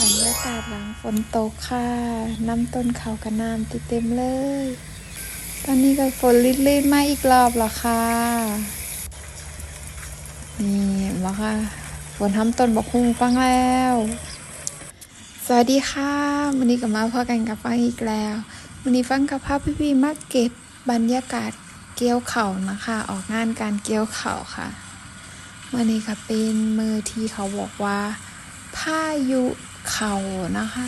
บรรยากาศหลังฝนตกค่ะ น้ำต้นเขากระน้ำเต็มเลย ตอนนี้ก็ฝนลิดๆมาอีกรอบแล้วค่ะ นี่มาค่ะ ฝนทำต้นบอกคุ้งฟังแล้ว สวัสดีค่ะ วันนี้ก็มาพอกันกับฟังอีกแล้ว วันนี้ฟังกับภาพพี่พี่ๆมาเก็บบรรยากาศเกี่ยวเข่านะคะ ออกงานการเกี่ยวเข่าค่ะวันนี้ก็เป็นมือที่เขาบอกว่า พายุเข่านะคะ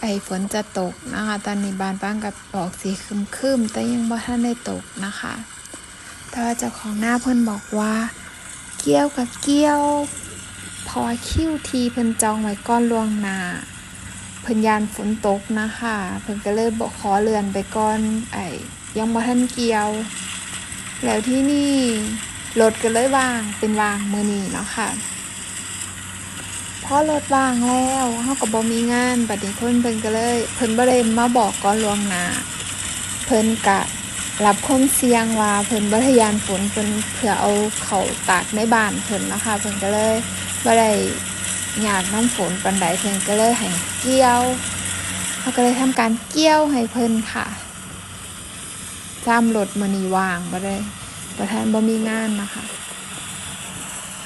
ไอฝนจะตกนะคะ ตอนนี้บานป้างกับออกสีครึมๆ แต่ยังบ่ทันได้ตกนะคะ แต่ว่าเจ้าของหน้าเพิ่นบอกว่า เกี้ยวกับเกี้ยว พอคิวทีเพิ่นจองไว้ก้อนล่วงหน้าเพิ่นยานฝนตกนะคะ เพิ่นก็เลยบอกขอเลื่อนไปก่อน ไอยังบ่ทันเกี่ยว แล้วที่นี่รถก็เลยว่างเป็นว่างมือนี้เนาะค่ะ พอรถว่างแล้วเฮาก็บ่มีงานบัดนี้เพิ่นเพิ่นก็เลย เพิ่นบ่ได้มาบอกก่อนล่วงหน้าเพิ่นกะรับความเสี่ยงว่าเพิ่นบ่ได้ยานฝนเพิ่นเพื่อเอาเขาตากในบ้านเพิ่นนะคะเพิ่นก็เลยบ่ได้อยากน้ำฝนปานใดเพิ่นก็เลยให้เกี่ยวเฮาก็เลยทำการเกี่ยวให้เพิ่นค่ะจ้ามรถมื้อนี้ว่างบ่ได้บ่ทันบ่มีงานนะคะ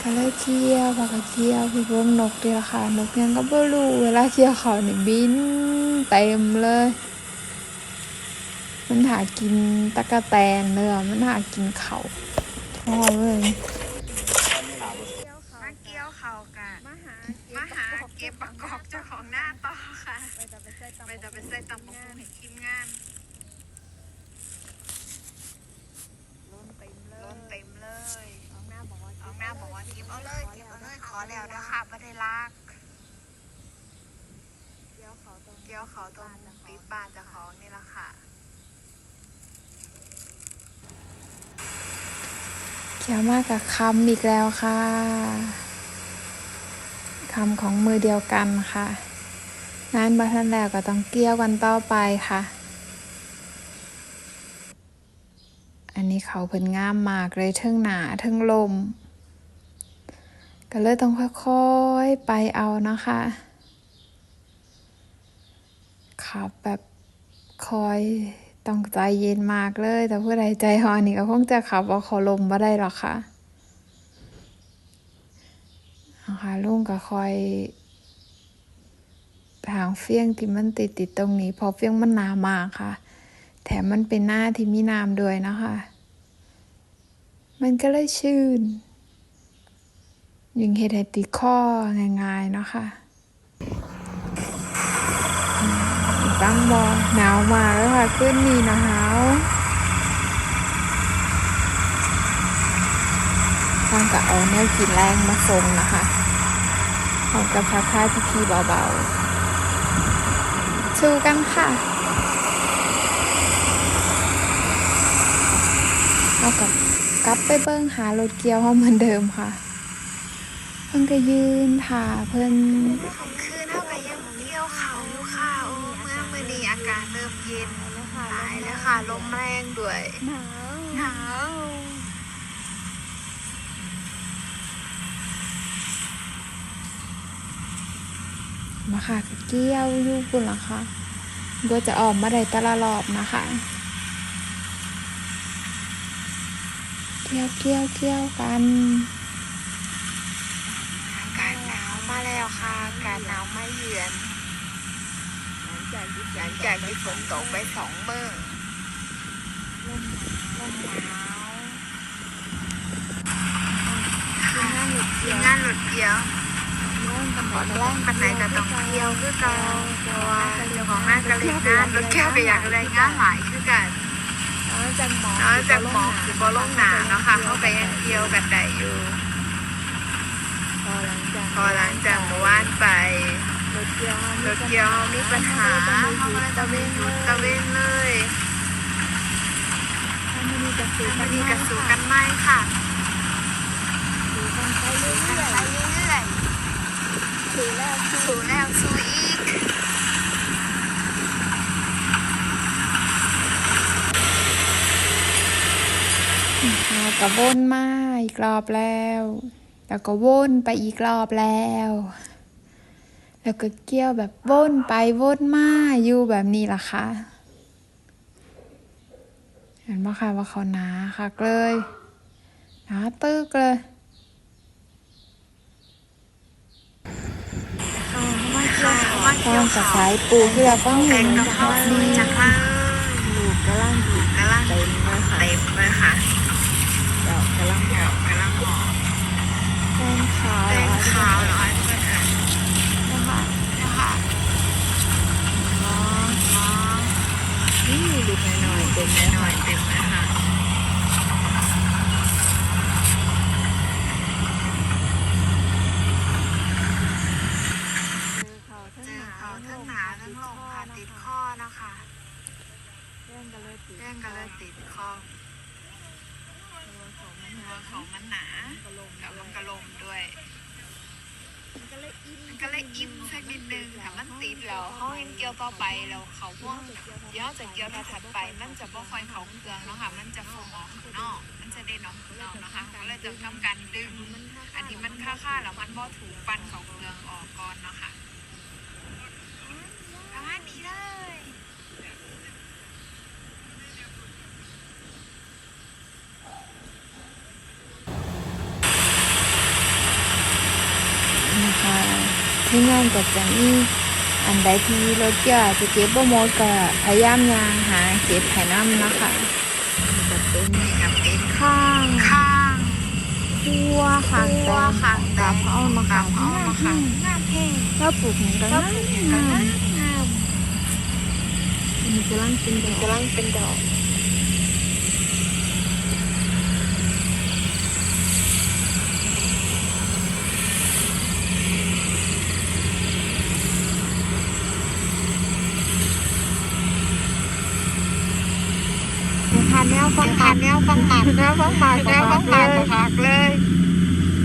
ก็เลยเคี่ยวพอก็เคี่ยวพี่พวกนกดีละค่ะ นกยังก็บ่รู้เวลาเคี่ยวเขาเนี่ยบินเต็มเลย มันหากินตะกะแตนเนื้อมันหากินเขาพอเลยมาเกี่ยวเขากะมาหามาหาเก็บประกอบเจ้าของหน้าต่อค่ะ ไปจะไปใส่ตำไปจะไปใส่ตำบักหุ่งให้ทีมงานล้นเต็มเลยล้นเต็มเลยออกหน้าบอกว่าออกหน้าบอกว่าเก็บเอาเลยเก็บเอาเลยขอ แล้วนะคะไม่ได้ลากเกี่ยวเขาตรงเกี่ยวเขาตรงติดบ้านจ้าของนี่ละค่ะเคี่ยวมากกับคำอีกแล้วค่ะคำของมือเดียวกันค่ะงานบัทันแล้วก็ต้องเกี่ยวกันต่อไปค่ะ อันนี้เขาเพิ่นงามมากเลยเทิงหนาเทิงลม ก็เลยต้องค่อยๆไปเอานะคะขับแบบคอยต้องใจเย็นมากเลย แต่ผู้ใดใจหอนนี่ก็คงจะขับเอาขาลมมาได้หรอกค่ะนะคะลุงก็คอยทางเฟี้ยงที่มันติดติดตรงนี้ พอเฟี้ยงมันหนามากค่ะ แถมมันเป็นหน้าที่มีน้ำด้วยนะคะ มันก็เลยชื่น ยิงเฮ็ดให้ติข้อง่ายๆเนาะค่ะตั้งบอหนาวมาแล้วค่ะขึ้นนี่หนาวทางก็เอาแนวกินแรงมาส่งนะคะพร้อมกับทักทาพี่ๆเบาๆ ชูกันค่ะเอากับกลับไปเบิ้งหารถเกียวเขาเหมือนเดิมค่ะ พิ่นก็ยืนถ่าเพิ่นของคืนเท่ากับยังเที่ยวเขาอยู่ค่ะโอ้เมื่อมื่อนี้อากาศเริ่มเย็นหลายแล้วค่ะลมแรงด้วยหนาวหนาวมาค่ะก็เกี้ยวยู่ปุ่นละค่ะก็จะออกมาได้แตละรอบนะคะเกี้ยวเกี้ยวเกี้ยวกัน อากาศหนาวมา แล้วค่ะอากาศหนาวมาเยือน หลังจากที่หลังจากที่ฝนตกไปสองมื้อลมลมหนาวค่ะงานหลุดทีเกี่ยมวงานหลุดเกียวเริ่มกันขอแรงปันไหนก็ต้องเที่ยวคือเก่าเพราะว่าเจ้าของงานก็เลยงานรถแก้วก็อยากเลยงานหลายคือกันแล้วจากหมอแล้วจากหมอกคือบอลงหนาเนาะค่ะเขาก็ยังเที่ยวกันได้อยู่ พอหลังจากพอหลังจากเมื่อวานไปรถเกี่ยวรถเกียวมีปัญหาเขาก็เลยตะเวนหยุดตะเวนเลยถ้าไม่มีกระสือวันนี้กระสูกันไหมค่ะสือกันไปเรื่ไปอยเรื่อยๆสือแล้วสืๆอสู้แล้วสู้อีกแล้วก็วนมาอีกรอบแล้ว แล้วก็วนไปอีกรอบแล้ว แล้วก็เกี่ยวแบบวนไปวนมาอยู่แบบนี้ล่ะค่ะเห็นปะคะว่าเขาหนาค่ะเลยหนาตึกเลยค่ะมาเกี่ยวต้องจะสายปูเพื่อฟังเห็นกับพ่อนี่ จังเลย ลูกกำลังอยู่ กำลัง เต็มเลยค่ะ เต็มเลยค่ะ ดอกกำลัง ดอกกำลังออก แป้งขาว แดง เหรอ ขาวเหรอไอ้เพื่อนเอ๋ย นะคะ นะคะ อ๋อ อ๋อ นี่ลูกน้อยๆเต็มเลย หน่ ค่ะ อยเต็มเลยค่ะ คือเขาทั้ง เจ ห อ นา เขาทั้งหนาทั้งลงค่ะติดข้อนะคะ แย่งกัน เลยติดแย่งกันเลยติดคอตัวเขามันตัวเขามันหนากระลงแล้วมันกระลมด้วยมันก็เลยอิ่มมันก็เลยอิ่มสักนิดนึงถ้ามันติดแล้วเขาเห็นเกี่ยวต่อไปแล้วเขาพ่วงเดี๋ยวจะเกี่ยวถัดๆไป มันจะบ่ค่อยเขาเครื่องเนาะค่ะ มันจะฟงออกข้างนอก มันจะได้น้องข้างนอกนะคะก็เลยจะทำการดึง อันที่มันค่าๆแล้วมันบ่ถูกปั้นเขาเครื่องออกก่อนเนาะค่ะประมาณนี้เลย นะคะ ที่งานก็จะมีอันใดที่รถเกี่ยวอาจะเก็บบ่หมดก็พยายามยางหาเก็บไผ่น้ำนะคะจะเป็นข้างข้างคั่วข้างแตงข้างแตกับงเอามากัค่ะบเอามาค่ะงแห้งถ้าปลูกนี้ก็ก็งามปลูกอย่างกันนะมอันนี้กำลังเป็นดอกกำลังเป็นดอก ทานแนว ฟังทานแนวฟังหมัดแนวฟังหมากแนวฟังหมัดผักเลย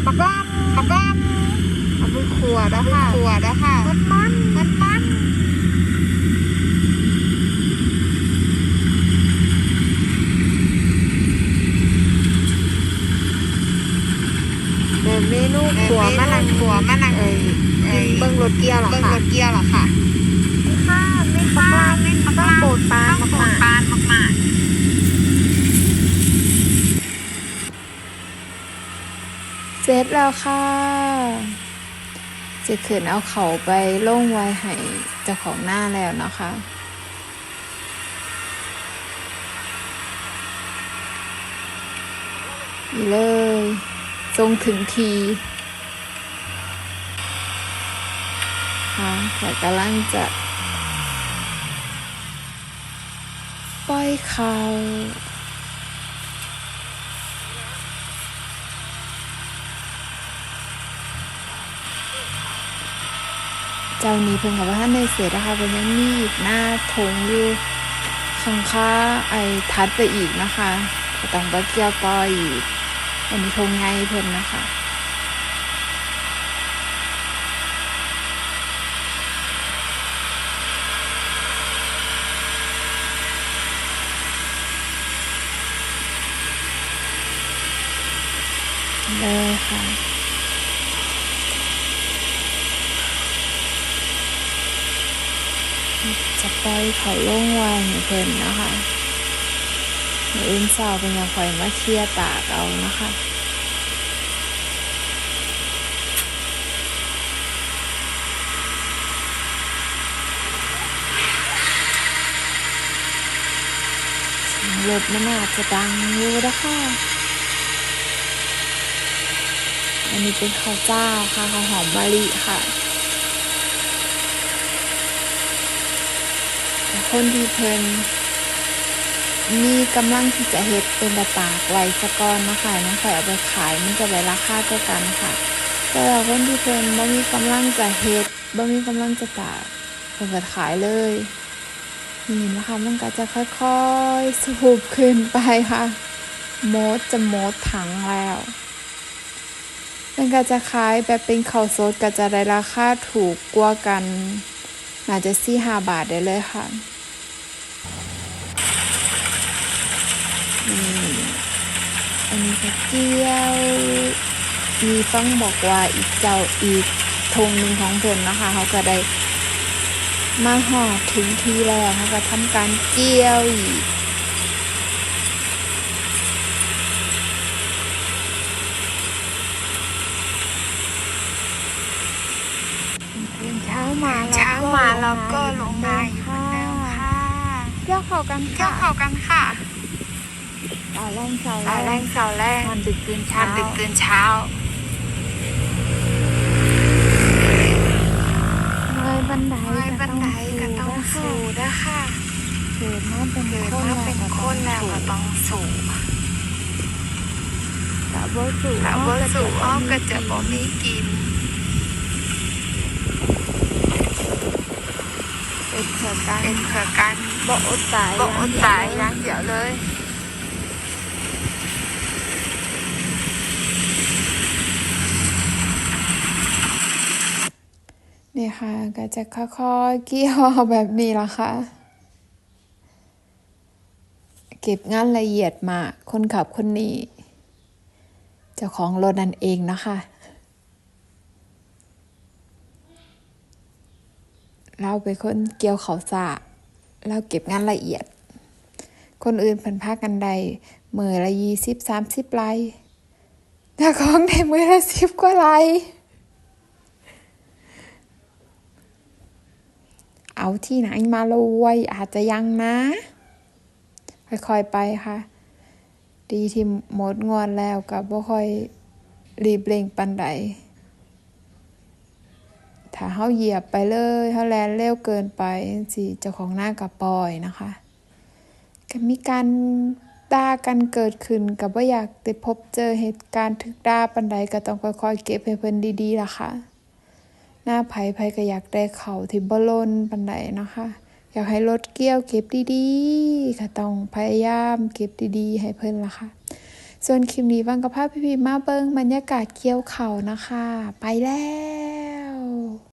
ปักล้ามปักล้ามเอาไปขัวแล้วค่ะถั่วนะคะมันมันมันมันแบบเมนูขัวมะนังถั่วมะนังเอ้ยเอ้ยเบิ้งรถเกียร์เหรอเบิ้งค่ะรถเกียร์เหรอค่ะค่ะไม่ปักล้ามไม่ปักต้องล้ามโปรดปรานต้องโปรดมากปรานมาก เสร็จแล้วค่ะจะขืนเอาเขาไปล่งไว้ให้เจ้าของหน้าแล้วนะคะนี่เลยทรงถึงทีค่ะแต่กำลังจะปล่อยเขา เจ้านี้เพิ่งกับว่าท่านในเสร็จนะคะเป็นยังมีอีกหน้าทงอยู่ข้างค้าไอ้ทัดไปอีกนะคะก็ต้องไปเกี่ยวต่ออีกอันนี้ทงไงเพิ่นนะคะเลยค่ะ จะปล่อยเขาลงไว้ให้เพิ่นนะคะเดี๋ยวอื่นสาวเป็นยังคอยมาเคลียตากเอานะคะเสียงรถมันอาจจะดังอยู่นะคะอันนี้เป็นข้าวเจ้าค่ะข้าวหอมมะลิค่ะ คนที่เพิ่นมีกำลังที่จะเฮ็ดเป็นตะตากไว้สะก่อนนะคะน้องข่อยเอาไปขายมันจะได้ราคาเท่ากันค่ะ แต่ว่าคนที่เพิ่นบ่มีกำลังจะเฮ็ดบ่มีกำลังจะตากเพิ่นก็ขายเลยนี่นะคะมันก็จะค่อยๆสูบขึ้นไปค่ะโมดจะโมดถังแล้วมันก็จะขายแบบเป็นข้าวสดก็จะได้ราคาถูกกว่ากันน่าจะสี่ห้าบาทได้เลยค่ะ อันนี้ก็เจียวมีต้องบอกว่าอีกเจ้าอีกททงหนึ่งของเพิ่นนะคะเขาก็ได้มาหอดถึงทีแล้วเขาก็ทำการเกี่ยวอีกเช้ามาเช้ามาเราก็ลงนาอยู่เหมือนเดิมค่ะเกี่ยวเขากันเกี่ยวเข้ากันค่ะ สาวแรงสาวสายแรงเสาแรงทานดึกตื่นชาเช้าดึกตื่นเช้าเลยบันไดเฮ้ยบันไดก็ต้องสู่นะค่ะเกิดมาเป็นเกิดคนมาเป็นคนแล้วก็ต้องสู่กะบ่สู่ถ้าบ่สู่อ้อมก็จะบ่มีกินเป็นเกิดการเป็นเพื่อกันบ่อดตายบ่อดตายอย่างเดียวเลย นี่ค่ะ ก็จะค่อยๆเกี่ยวแบบนี้ละค่ะ เก็บงานละเอียดมากคนขับคนนี้ เจ้าของรถนั่นเองนะคะเราเป็นคนเกี่ยวเขาสากเราเก็บงานละเอียด คนอื่นเพันพากันใดมือละยี่สิบสามสิบไลแต่ของในมือละสิบกว่าไล เอาที่ไหนมารวยอาจจะยังนะ ค่อยๆไปค่ะ ดีที่หมดงอนแล้วกับบ่ค่อยรีบเร่งปันใดถ้าเฮาเหยียบไปเลยเฮาแลนเร็วเกินไปสิเจ้าของหน้ากับปล่อยนะคะก็มีการด่ากันเกิดขึ้นกับว่าอยากได้พบเจอเหตุการณ์ทึกด่าปันใดก็ต้องค่อยๆเก็บให้เพิ่นดีๆล่ะค่ะ หน้าไผ่ไผ่ก็อยากได้เขาที่บลนปันไดนะคะ อยากให้รถเกี้ยวเก็บดีๆก็ต้องพยายามเก็บดีๆ ให้เพิ่นละค่ะ ส่วนคลิปนี้วังกับภาพพี่พีมาเบิ้งบรรยากาศเกี่ยวเขานะคะ ไปแล้ว